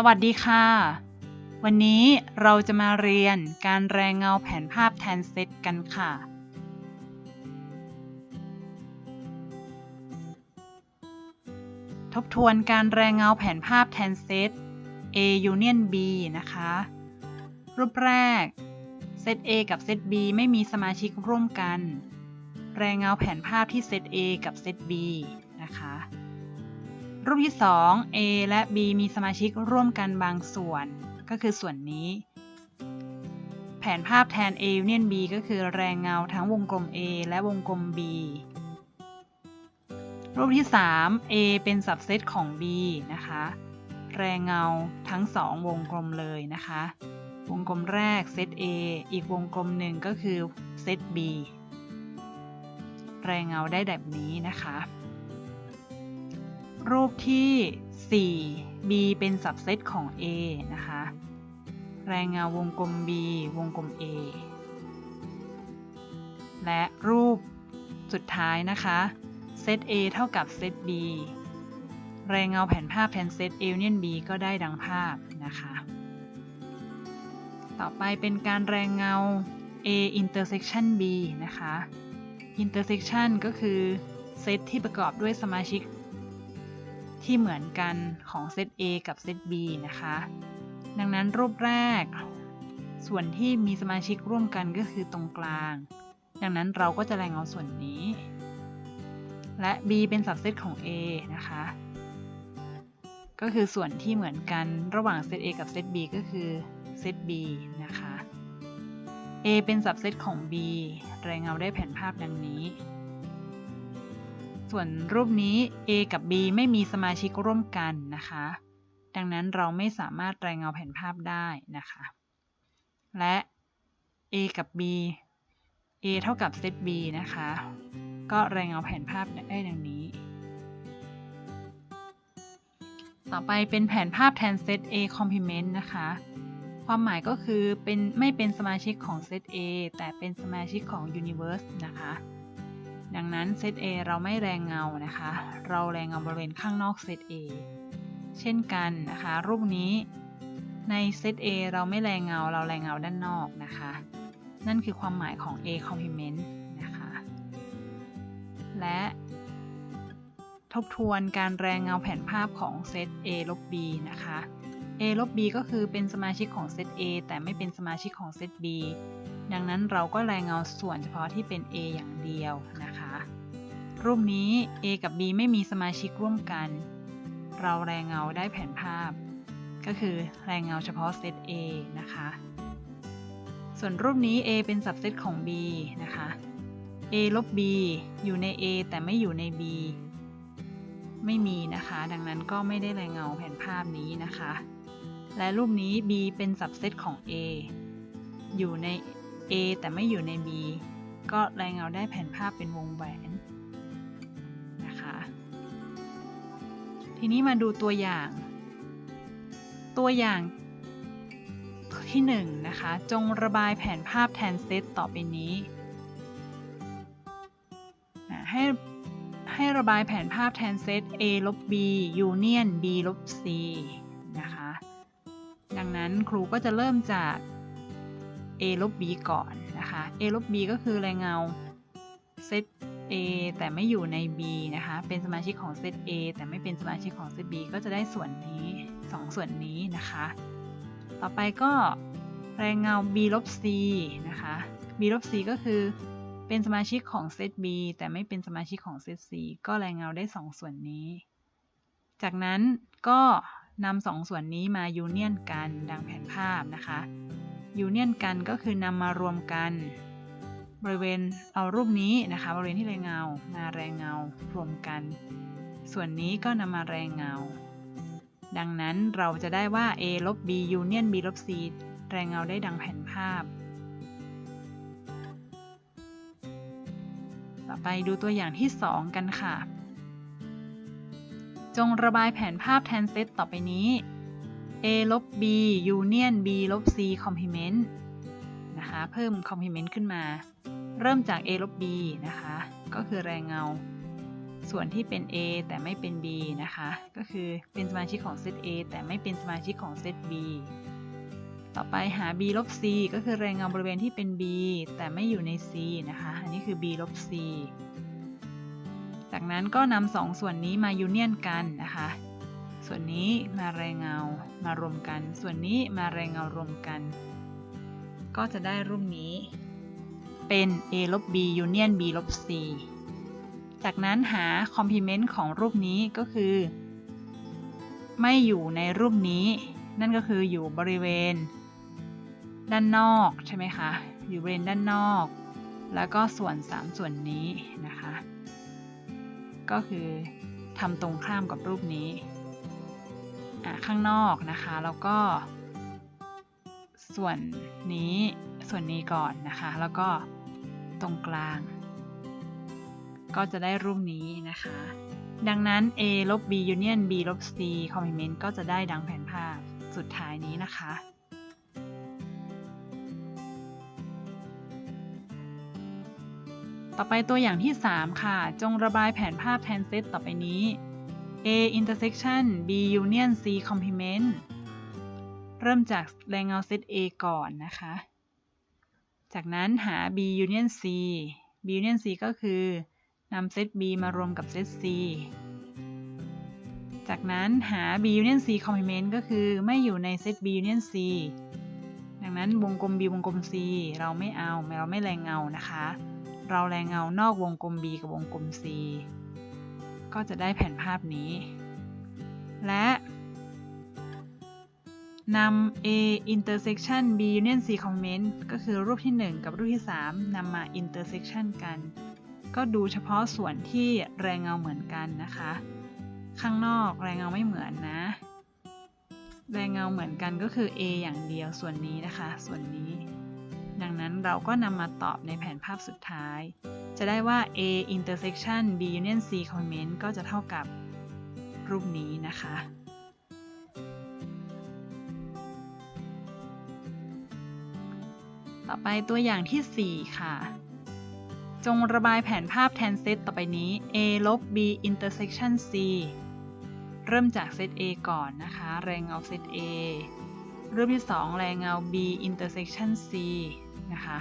สวัสดีค่ะ วันนี้เราจะมาเรียนการแรงเงาแผนภาพแทนเซตกันค่ะ ทบทวนการแรงเงาแผนภาพแทนเซต A union B นะคะ รูปแรก เซต A กับเซต B ไม่มีสมาชิกร่วมกัน แรงเงาแผนภาพที่เซต A กับเซต B รูปที่ 2 A และ B มีสมาชิกร่วมกันบางส่วน ก็คือส่วนนี้ แผนภาพแทน A union B ก็คือแรงเงาทั้งวงกลม A และวงกลม B รูปที่ 3 A เป็นสับเซตของ B นะคะ แรงเงาทั้ง 2 วงกลมเลยนะคะ วงกลมแรกเซต A อีกวงกลมหนึ่งก็คือเซต B แรงเงาได้แบบนี้นะคะ รูปที่ 4 B เป็นสับเซตของ A นะคะ แรงเงาวงกลม B วงกลม A และรูปสุดท้ายนะคะเซต A เท่ากับเซต B แรงเงาแผ่นภาพแทนเซต A union B ก็ได้ดังภาพนะคะ ต่อไปเป็นการแรงเงา A intersection B นะคะ intersection ก็คือเซตที่ประกอบด้วยสมาชิก ที่เหมือนกันของเซต A กับเซต B นะคะ ดังนั้นรูปแรก ส่วนที่มีสมาชิกร่วมกันก็คือตรงกลาง ดังนั้นเราก็จะแรงเงาส่วนนี้ และ B เป็นสับเซตของ A นะคะ ก็คือส่วนที่เหมือนกันระหว่างเซต A กับเซต B ก็คือเซต B นะคะ A เป็นสับเซตของ B แรงเงาได้แผนภาพดังนี้ ส่วนรูปนี้ A กับ B ไม่มีสมาชิกร่วมกันนะคะ ดังนั้นเราไม่สามารถรายเงาแผ่นภาพได้นะคะ และ A กับ B A เท่ากับเซต B นะคะ ก็รายเงาแผ่นภาพได้ดังนี้ ต่อไปเป็นแผนภาพแทนเซต A complement นะคะ ความหมายก็คือเป็นไม่เป็นสมาชิกของเซต A แต่เป็นสมาชิกของ universe นะคะ ดังนั้นเซต A เราไม่แรงเงานะคะ เราแรงเงาบริเวณข้างนอกเซต A เช่นกันนะคะ รูปนี้ในเซต A เราไม่แรงเงา เราแรงเงาด้านนอกนะคะ นั่นคือความหมายของ A complement นะคะ และทบทวนการแรงเงาแผนภาพของเซต A ลบ B นะคะ A ลบ B ก็คือเป็นสมาชิกของเซต A แต่ไม่เป็นสมาชิกของเซต B ดังนั้นเราก็แรงเงาส่วนเฉพาะที่เป็น A อย่างเดียวนะคะ รูปนี้ A กับ B ไม่มีสมาชิกร่วมกัน เราแรงเงาได้แผนภาพ ก็คือแรงเงาเฉพาะเซต A นะคะ ส่วนรูปนี้ A เป็นสับเซตของ B นะคะ A ลบ B อยู่ใน A แต่ไม่อยู่ใน B ไม่มีนะคะ ดังนั้นก็ไม่ได้แรงเงาแผนภาพนี้นะคะ และรูปนี้ B เป็นสับเซตของ A อยู่ใน A แต่ไม่อยู่ใน B ก็แรงเงาได้แผนภาพเป็นวงแหวน ทีนี้มาดูตัวอย่าง ตัวอย่างที่1นนะคะ จงระบายแผนภาพแทนเซตต่อไปนี้ ให้ให้ระบายแผนภาพแทนเซต A ลบ B union B ลบ C นะคะ ดังนั้นครูก็จะเริ่มจาก A ลบ B ก่อนนะคะ A ลบ B ก็คือแรงเงาเซต A แต่ไม่อยู่ใน B นะคะ เป็นสมาชิกของเซต A แต่ไม่เป็นสมาชิกของเซต B ก็จะได้ส่วนนี้2ส่วนนี้นะคะ ต่อไปก็แรงเงา B ลบ C นะคะ B ลบ C ก็คือเป็นสมาชิกของเซต B แต่ไม่เป็นสมาชิกของเซต C ก็แรงเงาได้ 2 ส่วนนี้ จากนั้นก็นำสองส่วนนี้มายูเนียนกันดังแผนภาพนะคะยูเนียนกันก็คือนำมารวมกัน บริเวณเอารูปนี้นะคะบริเวณที่แรงเงามาแรงเงารวมกัน ส่วนนี้ก็นำมาแรงเงา ดังนั้นเราจะได้ว่า A ลบ B ยูเนียน B ลบ C แรงเงาได้ดังแผนภาพ ต่อไปดูตัวอย่างที่ 2 กันค่ะ จงระบายแผนภาพแทนเซตต่อไปนี้ A ลบ B union B ลบ C complement นะคะ เพิ่ม complement ขึ้นมา เริ่มจาก A ลบ B นะคะ ก็คือแรงเงา ส่วนที่เป็น A แต่ไม่เป็น B นะคะ ก็คือเป็นสมาชิกของเซต A แต่ไม่เป็นสมาชิกของเซต B ต่อไปหา b ลบ c ก็คือแรงเงาบริเวณที่เป็น b แต่ไม่อยู่ใน c นะคะ อันนี้คือ b ลบ c จากนั้นก็นำสองส่วนนี้มายูเนียนกันนะคะ ส่วนนี้มาแรงเงามารวมกัน ส่วนนี้มาแรงเงารวมกัน ก็จะได้รูปนี้ เป็น a ลบ b ยูเนียน b ลบ c จากนั้นหาคอมพลีเมนต์ของรูปนี้ก็คือ ไม่อยู่ในรูปนี้ นั่นก็คืออยู่บริเวณ ด้านนอกใช่ไหมคะ อยู่บริเวณด้านนอก แล้วก็ส่วน 3 ส่วนนี้นะคะ ก็คือทำตรงข้ามกับรูปนี้ข้างนอกนะคะ แล้วก็ ส่วนนี้ส่วนนี้ก่อนนะคะ แล้วก็ตรงกลาง ก็จะได้รูปนี้นะคะ ดังนั้น A ลบ B union B ลบ C complement ก็จะได้ดังแผนภาพสุดท้ายนี้นะคะต่อไปตัวอย่างที่ 3 ค่ะ จงระบายแผนภาพแทนเซตต่อไปนี้ A intersection B union C complement เริ่มจากแรงเงาเซต A ก่อนนะคะ จากนั้นหา B union C B union C ก็คือนำเซต B มารวมกับเซต C จากนั้นหา B union C complement ก็คือไม่อยู่ในเซต B union C ดังนั้นวงกลม B วงกลม C เราไม่เอา เราไม่แรงเงานะคะ เราแรงเงานอกวงกลม B กับวงกลม C ก็จะได้แผนภาพนี้ และ นำ A intersection B union C complement ก็คือรูปที่ 1 กับรูปที่3นำมา intersection กัน ก็ดูเฉพาะส่วนที่แรงเงาเหมือนกันนะคะ ข้างนอกแรงเงาไม่เหมือนนะ แรงเงาเหมือนกันก็คือ A อย่างเดียวส่วนนี้นะคะ ส่วนนี้ ดังนั้นเราก็นำมาตอบในแผนภาพสุดท้าย จะได้ว่า A intersection B union C complement ก็จะเท่ากับรูปนี้นะคะ ไปตัวอย่างที่ 4 ค่ะ จงระบายแผนภาพแทนเซตต่อไปนี้ A ลบ B intersection C เริ่มจากเซต A ก่อนนะคะ แรงเงาเซต A รูปที่ 2 แรงเงา B intersection C นะคะ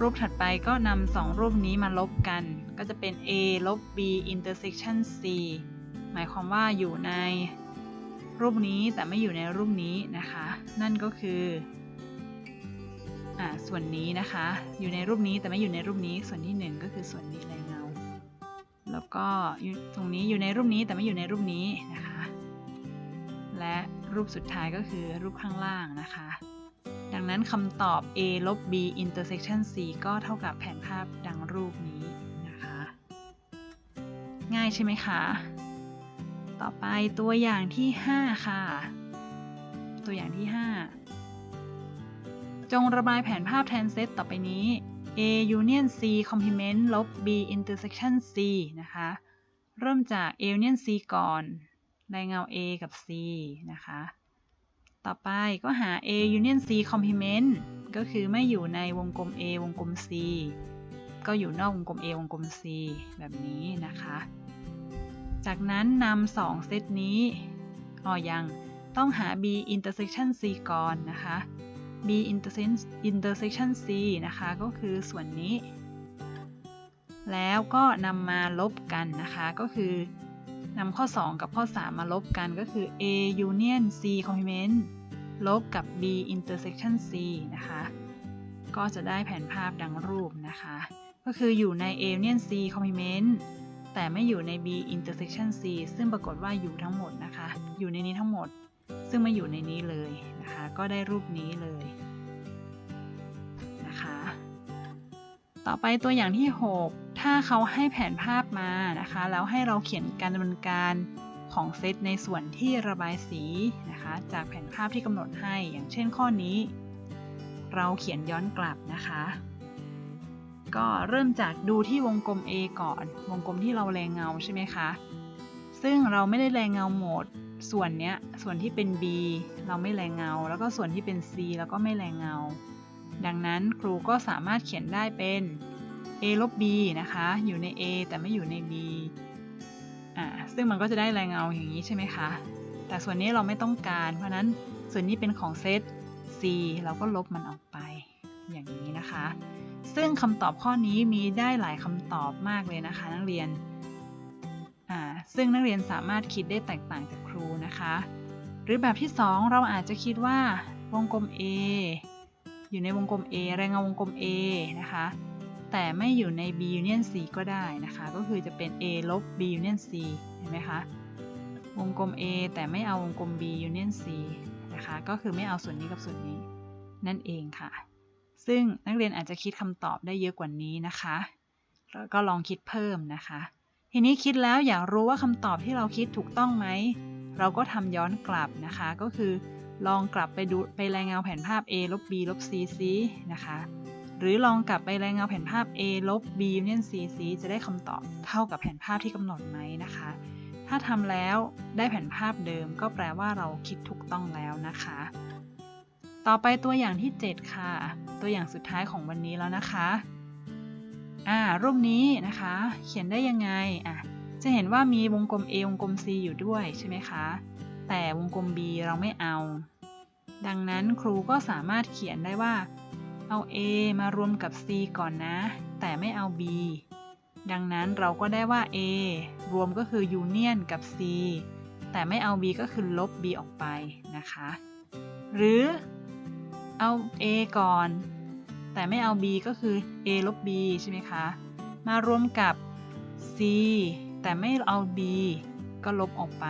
รูปถัดไปก็นำสองรูปนี้มาลบกัน ก็จะเป็น A ลบ B intersection C หมายความว่าอยู่ในรูปนี้แต่ไม่อยู่ในรูปนี้นะคะ นั่นก็คือ ส่วนนี้นะคะ อยู่ในรูปนี้แต่ไม่อยู่ในรูปนี้ส่วนที่ 1 ก็คือส่วนนี้แรงเงา แล้วก็ตรงนี้อยู่ในรูปนี้แต่ไม่อยู่ในรูปนี้นะคะ และรูปสุดท้ายก็คือรูปข้างล่างนะคะ ดังนั้นคำตอบ A ลบ B intersection C ก็เท่ากับแผนภาพดังรูปนี้นะคะ ง่ายใช่ไหมคะ ต่อไปตัวอย่างที่ 5 ค่ะ ตัวอย่างที่ 5 จงระบายแผนภาพแทนเซตต่อไปนี้ A union C complement ลบ B intersection C นะคะ เริ่มจาก A union C ก่อนแรงเงา A กับ C นะคะ ต่อไปก็หา A union C complement ก็คือไม่อยู่ในวงกลม A วงกลม C ก็อยู่นอกวงกลม A วงกลม C แบบนี้นะคะ จากนั้นนำสองเซตนี้อ๋อยังต้องหา B intersection C ก่อนนะคะ B intersection C นะคะ ก็คือส่วนนี้ แล้วก็นำมาลบกันนะคะ ก็คือนำข้อ 2 กับข้อ 3 มาลบกันก็คือ A union C complement ลบกับ B intersection C นะคะ ก็จะได้แผนภาพดังรูปนะคะ ก็คืออยู่ใน A union C complement แต่ไม่อยู่ใน B intersection C ซึ่งปรากฏว่าอยู่ทั้งหมดนะคะ อยู่ในนี้ทั้งหมด ซึ่งไม่อยู่ในนี้เลยนะคะ ก็ได้รูปนี้เลยนะคะ ต่อไปตัวอย่างที่ 6 ถ้าเขาให้แผนภาพมานะคะ แล้วให้เราเขียนการดำเนินการของเซตในส่วนที่ระบายสีนะคะ จากแผนภาพที่กำหนดให้อย่างเช่นข้อนี้ เราเขียนย้อนกลับนะคะ ก็เริ่มจากดูที่วงกลม A ก่อน วงกลมที่เราแรงเงาใช่ไหมคะ ซึ่งเราไม่ได้แรงเงาหมด ส่วนเนี้ยส่วนที่เป็น B เราไม่แรงเงา แล้วก็ส่วนที่เป็น C แล้วก็ไม่แรงเงา ดังนั้นครูก็สามารถเขียนได้เป็น A ลบ b นะคะ อยู่ใน a แต่ไม่อยู่ใน b อ่าซึ่งมันก็จะได้แรงเงาอย่างนี้ใช่ไหมคะ แต่ส่วนนี้เราไม่ต้องการ เพราะนั้นส่วนนี้เป็นของเซต c เราก็ลบมันออกไป อย่างนี้นะคะ ซึ่งคำตอบข้อนี้มีได้หลายคำตอบมากเลยนะคะ นักเรียน ซึ่งนักเรียนสามารถคิดได้แตกต่างจากครูนะคะ หรือแบบที่ 2 เราอาจจะคิดว่าวงกลม A อยู่ในวงกลม A แรงเงาวงกลม A นะคะ แต่ไม่อยู่ใน B union C ก็ได้นะคะ ก็คือจะเป็น A ลบ B union C เห็นไหมคะ วงกลม A แต่ไม่เอาวงกลม B union C นะคะ ก็คือไม่เอาส่วนนี้กับส่วนนี้ นั่นเองค่ะ ซึ่งนักเรียนอาจจะคิดคำตอบได้เยอะกว่านี้นะคะ แล้วก็ลองคิดเพิ่มนะคะ ทีนี้คิดแล้วอยากรู้ว่าคำตอบที่เราคิดถูกต้องไหม เราก็ทำย้อนกลับนะคะ ก็คือลองกลับไปดูไปรายงานแผนภาพ A ลบ B ลบ C ซินะคะ หรือลองกลับไปรายงานแผนภาพ A ลบ B union C ซิจะได้คำตอบเท่ากับแผนภาพที่กำหนดไหมนะคะ ถ้าทำแล้วได้แผนภาพเดิมก็แปลว่าเราคิดถูกต้องแล้วนะคะ ต่อไปตัวอย่างที่ 7 ค่ะ ตัวอย่างสุดท้ายของวันนี้แล้วนะคะ อ่ารูปนี้นะคะ เขียนได้ยังไงอะจะเห็นว่ามีวงกลม A วงกลม C อยู่ด้วยใช่ไหมคะ แต่วงกลม B เราไม่เอา ดังนั้นครูก็สามารถเขียนได้ว่า เอา A มารวมกับ C ก่อนนะ แต่ไม่เอา B ดังนั้นเราก็ได้ว่า A รวมก็คือ union กับ C แต่ไม่เอา B ก็คือลบ B ออกไปนะคะ หรือเอา A ก่อน แต่ไม่เอา B ก็คือ A ลบ B ใช่ไหมคะ มารวมกับ C แต่ไม่เอา B ก็ลบออกไป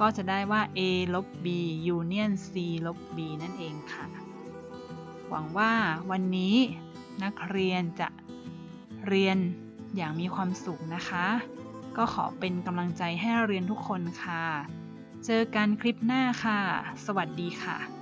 ก็จะได้ว่า A ลบ B union C ลบ B นั่นเองค่ะ หวังว่าวันนี้นักเรียนจะเรียนอย่างมีความสุขนะคะ ก็ขอเป็นกำลังใจให้เรียนทุกคนค่ะ เจอกันคลิปหน้าค่ะ สวัสดีค่ะ